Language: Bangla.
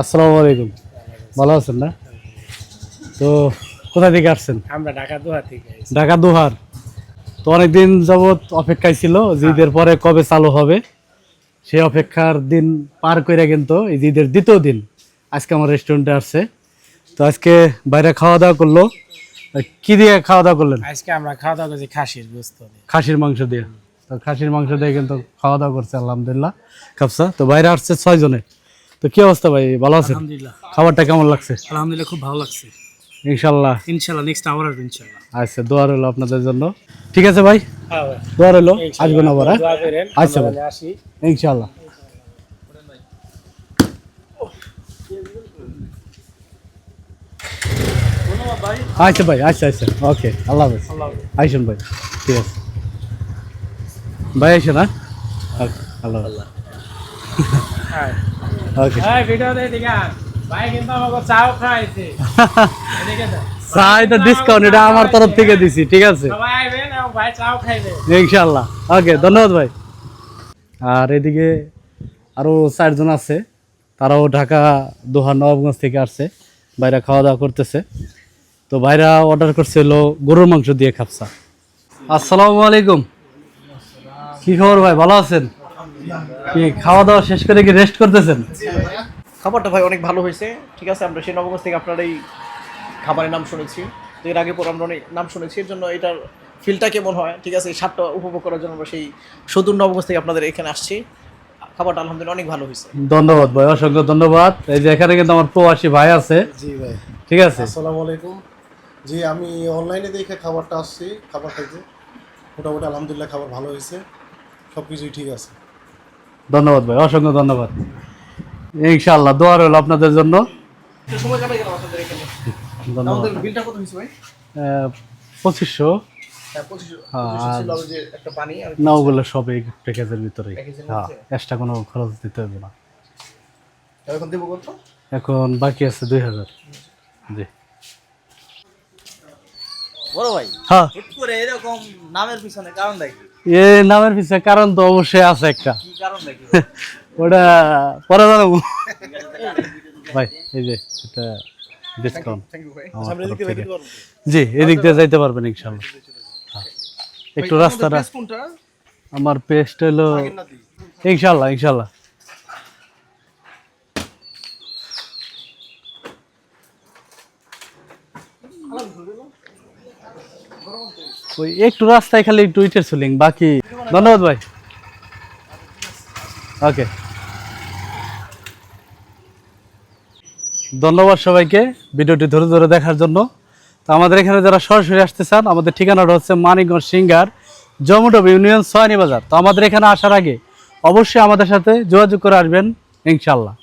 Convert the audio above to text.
আসসালামু আলাইকুম। ভালো আছেন না? তো কোথা থেকে আসছেন? আমরা ঢাকা দোহা থেকে ঢাকা দুহার। তো অনেকদিন যাবৎ অপেক্ষায় ছিল ঈদের পরে কবে চালু হবে? সেই অপেক্ষার দিন পার করে কিন্তু এই ঈদের দ্বিতীয় দিন আজকে আমার রেস্টুরেন্টে আসছে। তো আজকে বাইরে খাওয়া দাওয়া করল। কি দিয়ে খাওয়া দাওয়া করলেন? আজকে আমরা খাওয়া দাওয়া করছি খাসির গোস্ত খাসির মাংস দিয়ে। তো খাসির মাংস দিয়ে কিন্তু খাওয়া দাওয়া করছে আলহামদুলিল্লাহ। কাপসা তো বাইরে আসছে ছয় জনে। তো কি অবস্থা ভাই? ভালো আছেন? আলহামদুলিল্লাহ। খাবারটা কেমন লাগছে? আলহামদুলিল্লাহ খুব ভালো লাগছে। ইনশাল্লাহ। ইনশাল্লাহ নেক্সট আবার আসব ইনশাল্লাহ। আচ্ছা দোয়া রইল আপনাদের জন্য। ঠিক আছে ভাই? হ্যাঁ দোয়া রইল আসবেন আবার হ্যাঁ? আচ্ছা ভাই। আসি। ইনশাল্লাহ। আচ্ছা ভাই আচ্ছা আচ্ছা। ওকে আল্লাহ হাফেজ। আইসুন ভাই ঠিক আছে। ভাই আইসুন হ্যাঁ? আল্লাহ হ্যাঁ ওকে এই ভিডিও দে দিগা। ভাই কিন্তু আমাকে চাও খাইছে। এদিকে চা এটা ডিসকাউন্ট এটা আমার তরফ থেকে দিছি ঠিক আছে? সবাই আইবেন এবং ভাই চাও খাইবে। ইনশাল্লাহ ওকে ধন্যবাদ ভাই। আর এদিকে আরও চারজন আছে। তারাও ঢাকা দোহা নবাবগঞ্জ থেকে আসছে। বাইরে খাওয়া দাওয়া করতেছে। তো ভাইরা অর্ডার করছে হলো গরুর মাংস দিয়ে খাপসা। আসসালামু আলাইকুম। কি খবর ভাই? ভালো আছেন? কি খাওয়া দাওয়া শেষ করে কি রেস্ট করতেছেন? খাবারটা ভাই অনেক ভালো হয়েছে। ঠিক আছে আমরা সেই নবগঞ্জ থেকে আপনার এই খাবারের নাম শুনেছি। তো এর আগে পর আমরা অনেক নাম শুনেছি এর জন্য এটার ফিলটা কেমন হয়? ঠিক আছে এই স্বাদটা উপভোগ করার জন্য আমরা সেই সদূর নবগঞ্জ থেকে আপনাদের এখানে আসছি। খাবারটা আলহামদুলিল্লাহ অনেক ভালো হয়েছে। ধন্যবাদ ভাই অসংখ্য ধন্যবাদ। এই যে এখানে কিন্তু আমার প্রবাসী ভাই আছে। জি ভাই। ঠিক আছে। আসসালামু আলাইকুম। জি আমি অনলাইনে দেখে খাবারটা আসছি খাবার খাইতে। মোটামুটি আলহামদুলিল্লাহ খাবার ভালো হয়েছে। সব কিছুই ঠিক আছে। ধন্যবাদ ভাই অসংখ্য ধন্যবাদ। ইনশাআল্লাহ দোয়া রইল আপনাদের জন্য। একটু সময় কাটাই গেলাম আপনাদের এখানে। ধন্যবাদ। আমাদের বিলটা কত হয়েছে ভাই? আহ, পঁচিশশো। হ্যাঁ হ্যাঁ, না ওগুলো সব এই প্যাকেজের প্যাকেজের হ্যাঁ এক্সট্রা কোনো খরচ দিতে হবে না। এখন এখন বাকি আছে দুই হাজার। জি। বড় ভাই হ্যাঁ। হুট করে এরকম নামের পিছনে কারণ দেখি। এই নামের পিছনে কারণ তো অবশ্যই আছে একটা। কি কারণ দেখি ওটা পরে জানাব। ভাই এই যে এটা ডিসকাউন্ট থ্যাংক ইউ ভাই। আমার সামনে দিকে তরফ ভাই থেকে। জি এদিক দিয়ে যাইতে পারবেন ইনশাল্লাহ হ্যাঁ। একটু রাস্তাটা আমার পেস্ট হলো ইনশাল্লাহ ইনশাল্লাহ ওই একটু রাস্তায় খালি একটু ইটের সুলিং বাকি ধন্যবাদ ভাই। ওকে ধন্যবাদ সবাইকে ভিডিওটি ধরে ধরে দেখার জন্য। তো আমাদের এখানে যারা সরাসরি আসতে চান, আমাদের ঠিকানাটা হচ্ছে মানিকগঞ্জ সিঙ্গার জমুটব ইউনিয়ন, সয়নি বাজার। তো আমাদের এখানে আসার আগে অবশ্যই আমাদের সাথে যোগাযোগ করে আসবেন ইনশাল্লাহ